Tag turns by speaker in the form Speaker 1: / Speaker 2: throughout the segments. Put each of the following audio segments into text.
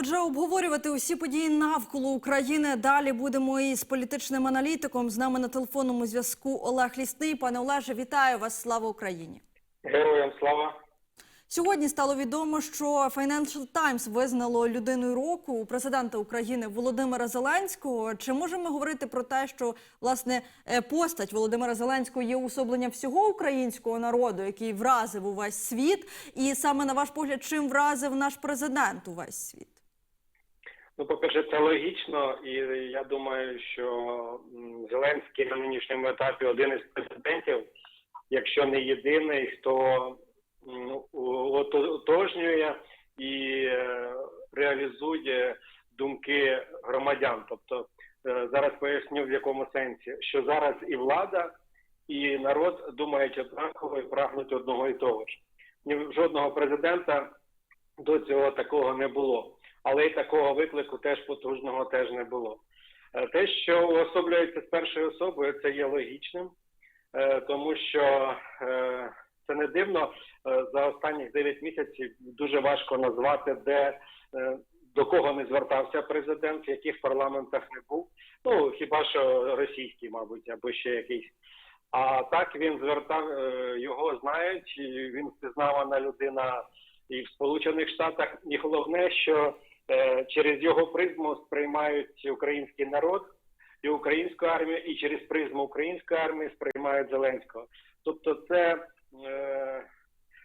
Speaker 1: Отже, обговорювати усі події навколо України далі будемо із політичним аналітиком. З нами на телефонному зв'язку Олег Лісний. Пане Олеже, вітаю вас! Слава Україні!
Speaker 2: Героям слава.
Speaker 1: Сьогодні стало відомо, що Financial Times визнало людиною року у президента України Володимира Зеленського. Чи можемо говорити про те, що власне е, постать Володимира Зеленського є уособленням всього українського народу, який вразив увесь світ? І саме на ваш погляд, чим вразив наш президент увесь світ?
Speaker 2: Ну, по-перше, це логічно, і я думаю, що Зеленський на нинішньому етапі один із президентів, якщо не єдиний, хто ототожнює і е, реалізує думки громадян. Тобто е, зараз поясню в якому сенсі, що зараз і влада, і народ думають однаково і прагнуть одного і того ж. Ні жодного президента до цього такого не було але й такого виклику теж потужного теж не було. Е, Те, що уособлюється з першою особою, це є логічним, е, тому що е, це не дивно. За останні 9 місяців дуже важко назвати, де до кого не звертався президент, в яких парламентах не був. Ну хіба що російський, мабуть, або ще якийсь. А так він звертав його знають. Він впізнавана людина і в Сполучених Штатах. І головне, що через його призму сприймають український народ і українську армію, і через призму української армії сприймають Зеленського. Тобто, це е,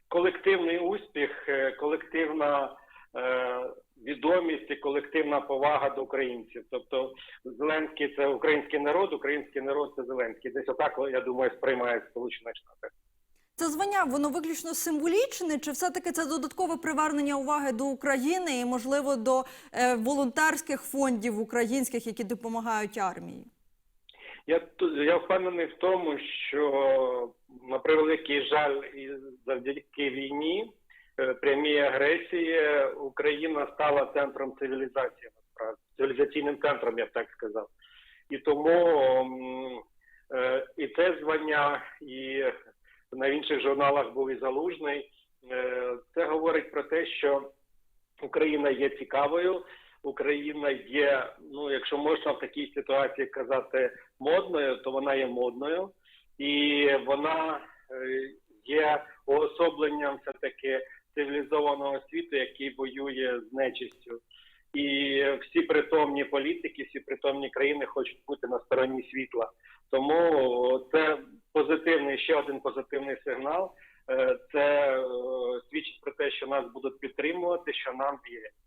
Speaker 2: колективний успіх, е, колективна е, відомість і колективна повага до українців. Тобто, Зеленський це український народ, український народ це Зеленський. Десь отак я думаю, сприймають в Сполучених Штатах.
Speaker 1: Це звання воно виключно символічне, чи все-таки це додаткове привернення уваги до України і, можливо, до е, волонтерських фондів українських, які допомагають армії?
Speaker 2: Я я впевнений в тому, що на превеликий жаль, і завдяки війні, е, прямій агресії, Україна стала центром цивілізації, насправді цивілізаційним центром, я б так сказав. І тому е, і це звання, і на інших журналах був і залужний. Е, Це говорить про те, що Україна є цікавою. Україна є, ну якщо можна в такій ситуації казати модною, то вона є модною, і вона е, є уособленням все таки цивілізованого світу, який воює з нечистю. І всі притомні політики, всі притомні країни хочуть бути на стороні світла. Тому це позитивний ще один позитивний сигнал. Е, Це свідчить про те, що нас будуть підтримувати, що нам вірять.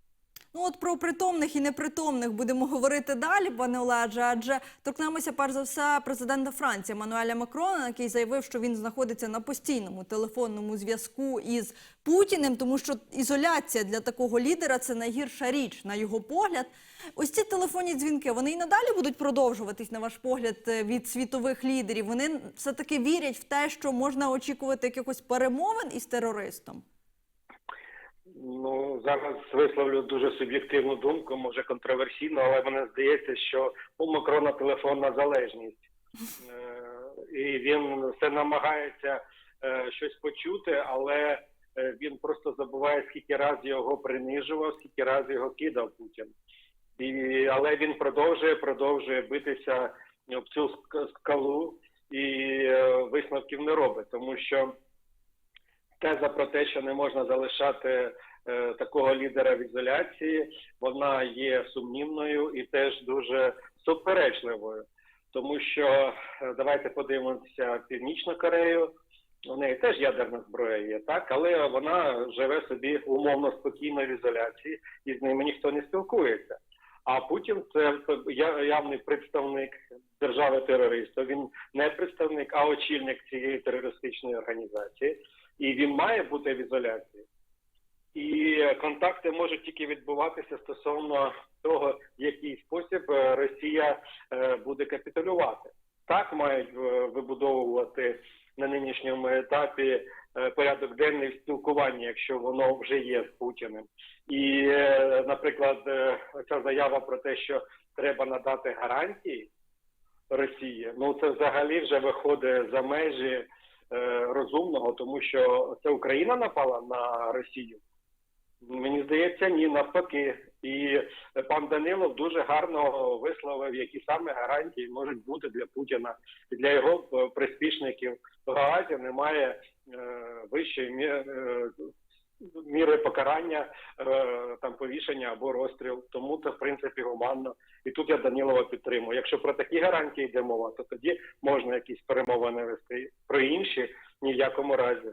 Speaker 1: Ну от про притомних і непритомних будемо говорити далі, пане Олеже. Адже торкнемося перш за все президента Франції Мануеля Макрона, який заявив, що він знаходиться на постійному телефонному зв'язку із Путіним, тому що ізоляція для такого лідера це найгірша річ, на його погляд. Ось ці телефонні дзвінки вони і надалі будуть продовжуватись, на ваш погляд, е, від світових лідерів. Вони все таки вірять в те, що можна очікувати якихось перемовин із терористом.
Speaker 2: Ну зараз висловлю дуже суб'єктивну думку, може контроверсійно, але мені здається, що у Макрона телефонна залежність, Е, і він все намагається е, щось почути, але е, він просто забуває, скільки разів його принижував, скільки разів його кидав Путін. І, але він продовжує, продовжує битися об цю скалу і е, висновків не робить, тому що теза про те, що не можна залишати е, такого лідера в ізоляції, вона є сумнівною і теж дуже суперечливою. Тому що е, давайте подивимося Північну Корею. У неї теж ядерна зброя є, так, але вона живе собі умовно спокійно в ізоляції, і з ними ніхто не спілкується. А Путін це явний представник держави терориста. Він не представник, а очільник цієї терористичної організації, і він має бути в ізоляції. І контакти можуть тільки відбуватися стосовно того, в який спосіб е, Росія е, буде капітулювати. Так мають е, вибудовувати на нинішньому етапі порядок денний в спілкуванні, якщо воно вже є з Путіним. І, наприклад, ця заява про те, що треба надати гарантії Росії, ну це взагалі вже виходить за межі розумного, тому що це Україна напала на Росію. Мені здається, ні, навпаки. І пан Данилов дуже гарно висловив, які саме гарантії можуть бути для Путіна і для його е, приспішників. В Гаазі немає е, вищої е, міри покарання, е, там повішення або розстріл. Тому це в принципі гуманно. І тут я Данілова підтримую. Якщо про такі гарантії йде мова, то тоді можна якісь перемовини вести. Про інші ні в якому разі.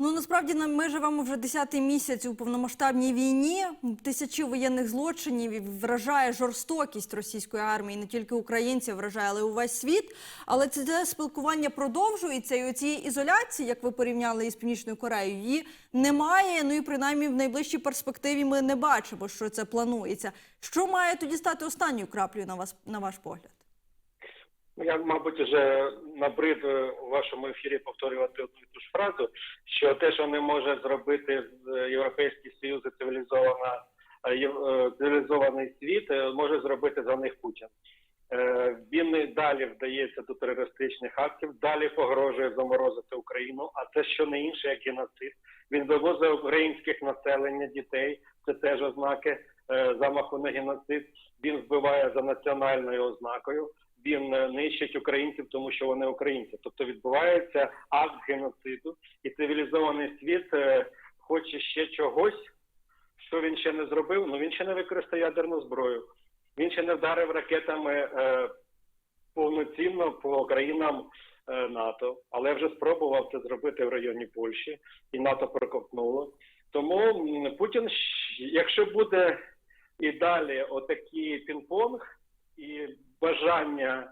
Speaker 1: Ну насправді ми живемо вже 10-й місяць у повномасштабній війні. Тисячі воєнних злочинів вражає жорстокість російської армії. Не тільки українців вражає, але й увесь світ. Але це, спілкування продовжується, і цієї ізоляції, як ви порівняли із Північною Кореєю, її немає. Ну і принаймні в найближчій перспективі ми не бачимо, що це планується. Що має тоді стати останньою краплею на вас на ваш погляд?
Speaker 2: Ну, Я, мабуть, вже набрид е, у вашому ефірі повторювати одну ту ж фразу, що те, що не може зробити з- Європейський Союз і цивілізована е, е, цивілізований світ, е, може зробити за них Путін. Е, Він далі вдається до терористичних актів, далі погрожує заморозити Україну, а це що не інше, як геноцид. Він вивозить українських населення, дітей. Це теж ознаки е, замаху на геноцид. Він вбиває за національною ознакою він е, нищить українців, тому що вони українці. Тобто відбувається акт геноциду, і цивілізований світ е, хоче ще чогось, що він ще не зробив. Ну він ще не використає ядерну зброю. Він ще не вдарив ракетами е, повноцінно по країнам НАТО, але вже спробував це зробити в районі Польщі, і НАТО проковтнуло. Тому Путін, якщо буде і далі отакий пінг-понг і бажання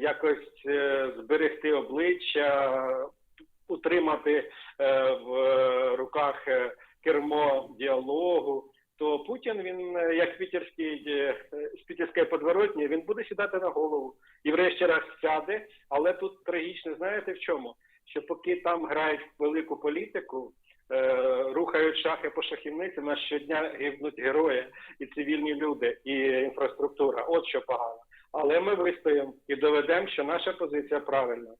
Speaker 2: якось е, зберегти обличчя, утримати е, в руках е, кермо діалогу, то Путін він як пітерський з пітерської подворотні, він буде сідати на голову і врешті-раз сяде. Але тут трагічно, знаєте в чому? Що поки там грають велику політику, рухають шахи по шахівниці, нас щодня гибнуть герої і цивільні люди, і інфраструктура. От що погано. Але ми вистоїмо і доведемо, що наша позиція правильна.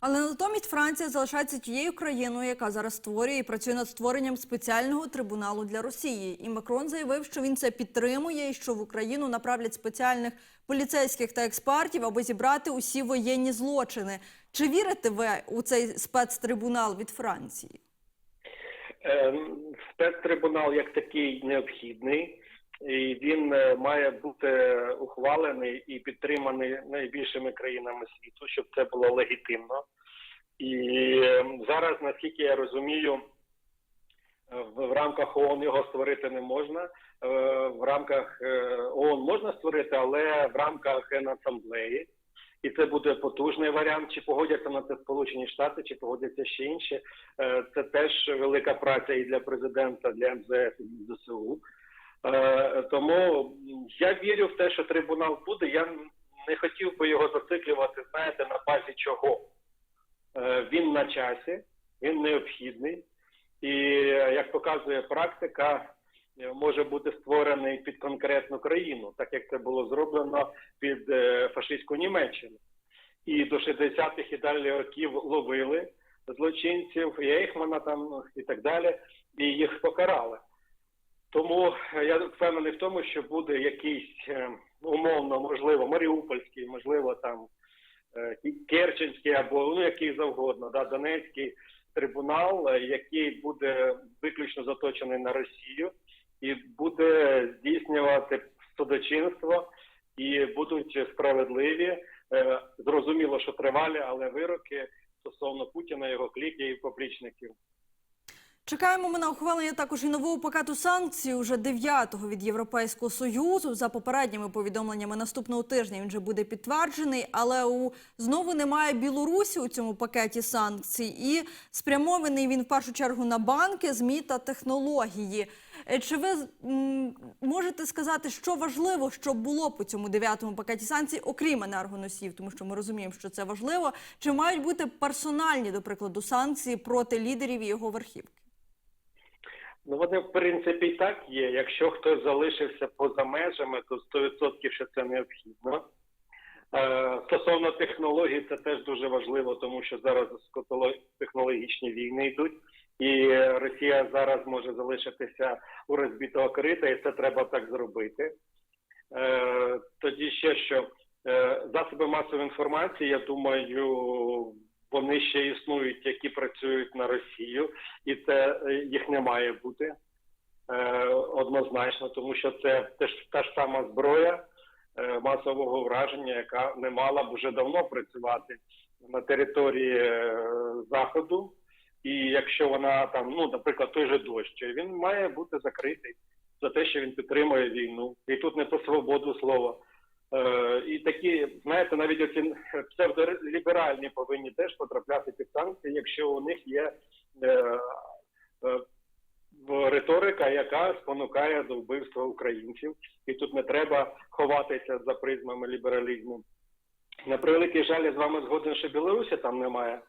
Speaker 1: Але натомість Франція залишається тією країною, яка зараз створює і працює над створенням спеціального трибуналу для Росії. І Макрон заявив, що він це підтримує, і що в Україну направлять спеціальних поліцейських та експертів, аби зібрати усі воєнні злочини. Чи вірите ви у цей спецтрибунал від Франції?
Speaker 2: Е, Спецтрибунал як такий необхідний, і він е, має бути ухвалений і підтриманий найбільшими країнами світу, щоб це було легітимно. І е, зараз, наскільки я розумію, е, в, рамках ООН його створити не можна. Е, В рамках ООН можна створити, але в рамках Генасамблеї. І це буде потужний варіант. Чи погодяться на це Сполучені Штати, чи погодяться ще інші. Е, Це теж велика праця і для президента, для МЗС, і для ЗСУ. Е, Тому я вірю в те, що трибунал буде. Я не хотів би його зациклювати, знаєте, на базі чого. Е, Він на часі, він необхідний, і як показує практика, може бути створений під конкретну країну, так як це було зроблено під е, фашистську Німеччину. І до 60-х і далі років ловили злочинців, Ейхмана там і так далі, і їх покарали. Тому е, я впевнений в тому, що буде якийсь е, умовно, можливо, Маріупольський, можливо, там Керченський або ну який завгодно, да, Донецький трибунал, який буде виключно заточений на Росію і буде здійснювати судочинство, і будуть справедливі. Е, Зрозуміло, що тривалі, але вироки стосовно Путіна, його кліків і поплічників.
Speaker 1: Чекаємо ми на ухвалення також і нового пакету санкцій уже дев'ятого від Європейського союзу. За попередніми повідомленнями наступного тижня він вже буде підтверджений, але у знову немає Білорусі у цьому пакеті санкцій, і спрямований він в першу чергу на банки, змі та технології. Е, Чи ви можете сказати, що важливо, щоб було по цьому дев'ятому пакеті санкцій, окрім енергоносіїв, тому що ми розуміємо, що це важливо. Чи мають бути персональні, до прикладу, санкції проти лідерів і його верхівки?
Speaker 2: Ну, вони, в принципі, і так є. Якщо хтось залишився поза межами, то 100% що це необхідно. Е, стосовно технологій, це теж дуже важливо, тому що зараз технологічні війни йдуть. І Росія зараз може залишитися у розбитого корита, і це треба так зробити. Е, тоді ще що е, засоби масової інформації, я думаю, вони ще існують, які працюють на Росію, і це е, їх не має бути однозначно, тому що це теж та ж сама зброя масового враження, яка не мала б вже давно працювати на території заходу. І якщо вона там, ну наприклад, той же дощ, він має бути закритий за те, що він підтримує війну, і тут не по свободу слова. Е, і такі, знаєте, навіть оці псевдоліберальні повинні теж потрапляти під санкції, якщо у них є е, е, риторика, яка спонукає до вбивства українців, і тут не треба ховатися за призмами лібералізму. На превеликий жаль, я з вами згоден, що Білорусі там немає,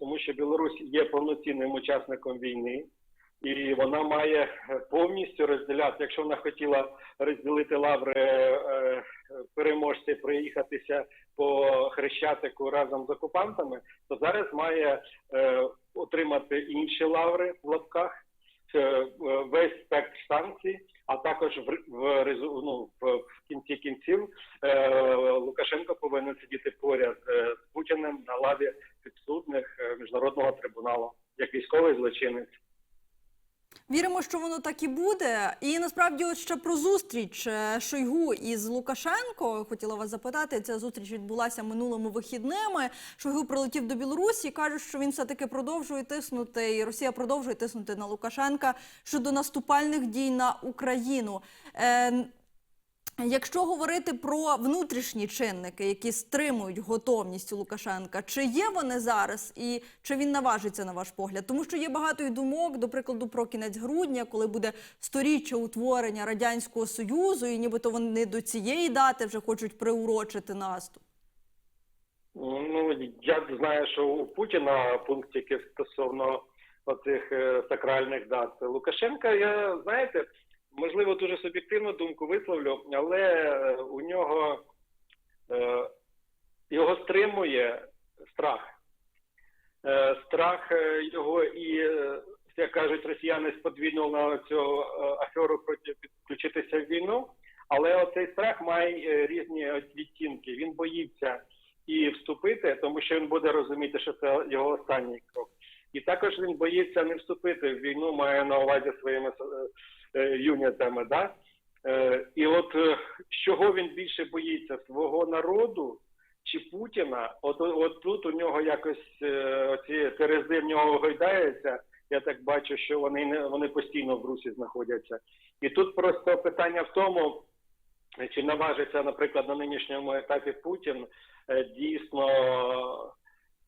Speaker 2: тому що Білорусь є повноцінним учасником війни, і вона має е, повністю розділяти. Якщо вона хотіла розділити лаври е, переможці, приїхатися по хрещатику разом з окупантами, то зараз має е, отримати інші лаври в лапках, весь спектр санкцій, а також в, в, ну, в, кінці кінців е, Лукашенко повинен сидіти поряд е, з Путіним на лаві підсудних е, міжнародного трибуналу як військовий злочинець.
Speaker 1: Віримо, що воно так і буде. І насправді, от ще про зустріч е, Шойгу із Лукашенко. Хотіла вас запитати. Ця зустріч відбулася минулими вихідними. Шойгу прилетів до Білорусі і каже, що він все таки продовжує тиснути, і Росія продовжує тиснути на Лукашенка щодо наступальних дій на Україну. Якщо говорити про внутрішні чинники, які стримують готовність у Лукашенка, чи є вони зараз і чи він наважиться на ваш погляд? Тому що є багато і думок, до прикладу, про кінець грудня, коли буде сторіччя утворення радянського союзу, і нібито вони до цієї дати вже хочуть приурочити наступ.
Speaker 2: Ну я знаю, що у Путіна пунктики стосовно оцих е, сакральних дат Лукашенка. Я знаєте, можливо, дуже суб'єктивну думку висловлю, але е, у нього е, його стримує страх. Е, страх його і, як кажуть росіяни, сподвійнули на цю аферу проти підключитися в війну. Але оцей страх має різні відтінки. Він боїться і вступити, тому що він буде розуміти, що це його останній крок. І також він боїться не вступити в війну, має на увазі своїми е, е, юнітами. Да? Е, і от чого він більше боїться свого народу чи Путіна? От, от тут у нього якось оці терези в нього гойдаються. Я так бачу, що вони не вони постійно в русі знаходяться. І тут просто питання в тому, чи наважиться, наприклад, на нинішньому етапі Путін дійсно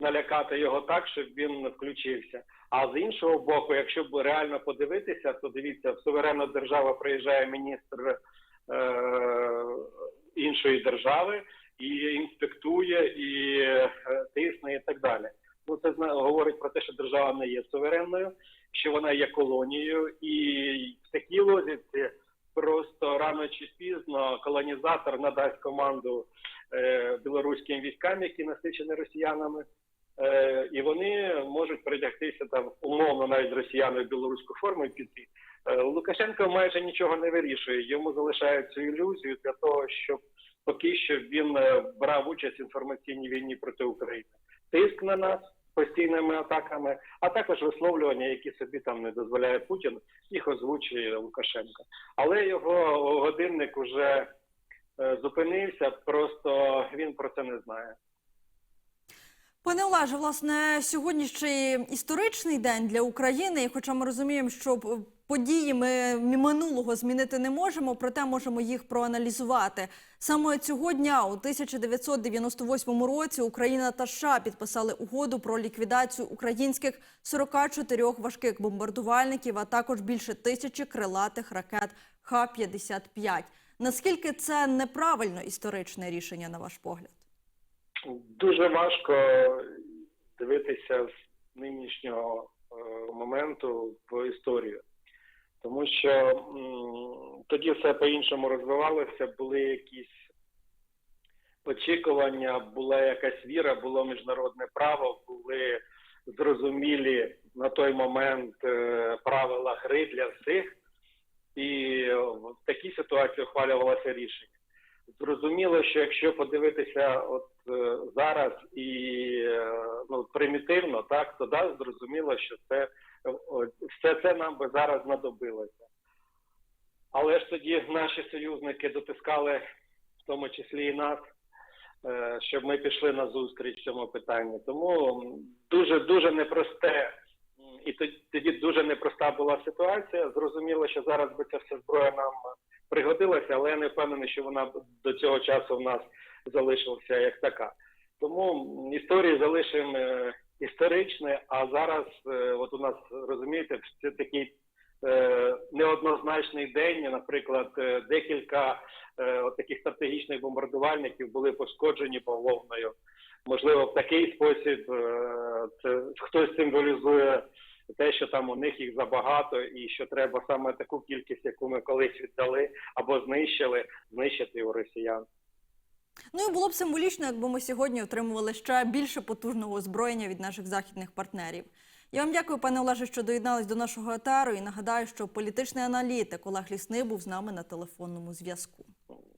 Speaker 2: налякати його так, щоб він включився. А з іншого боку, якщо б реально подивитися, то дивіться, в суверенну державу приїжджає міністр е, іншої держави і інспектує, і е, тисне, і так далі. Ну це говорить про те, що держава не є суверенною, що вона є колонією, і в такій логіці просто рано чи пізно колонізатор надасть команду е, білоруським військам, які насичені росіянами, е, і вони можуть передягтися там умовно навіть росіяни білоруську форму і піти. Е, Лукашенко майже нічого не вирішує. Йому залишають цю ілюзію для того, щоб поки що він е, брав участь в інформаційній війні проти України. Тиск на нас постійними атаками, а також висловлювання, які собі там не дозволяє Путін, їх озвучує Лукашенко. Але його годинник уже е, зупинився, просто він про це не знає.
Speaker 1: Пане Олеже, власне, сьогодні ще історичний день для України. І хоча ми розуміємо, що події ми минулого змінити не можемо, проте можемо їх проаналізувати. Саме цього дня, у 1998 році, Україна та США підписали угоду про ліквідацію українських 44 важких бомбардувальників, а також більше тисячі крилатих ракет Х-55. Наскільки це неправильно історичне рішення, на ваш погляд?
Speaker 2: Дуже важко дивитися з нинішнього е, моменту в історію, тому що тоді все по-іншому розвивалося, були якісь очікування, була якась віра, було міжнародне право, були зрозумілі на той момент е, правила гри для всіх, і в такій ситуації ухвалювалося рішення. Зрозуміло, що якщо подивитися от зараз і е, ну, примітивно, так, то да, зрозуміло, що це е, все це нам би зараз знадобилося. Але ж тоді наші союзники дотискали, в тому числі і нас, е, щоб ми пішли на зустріч в цьому питанні. Тому дуже дуже непросте і тоді, дуже непроста була ситуація. Зрозуміло, що зараз би ця вся зброя нам пригодилася, але я не впевнений, що вона до цього часу в нас залишилася як така. Тому м, історії залишимо е, історичні, а зараз, е, от у нас розумієте, це такий е, неоднозначний день. Наприклад, декілька от таких стратегічних бомбардувальників були пошкоджені бавовною. Можливо, в такий спосіб це хтось символізує те, що там у них їх забагато, і що треба саме таку кількість, яку ми колись віддали або знищили, знищити у росіян.
Speaker 1: Ну і було б символічно, якби ми сьогодні отримували ще більше потужного озброєння від наших західних партнерів. Я вам дякую, пане Олеже, що доєднались до нашого етеру. І нагадаю, що політичний аналітик Олег Лісний був з нами на телефонному зв'язку.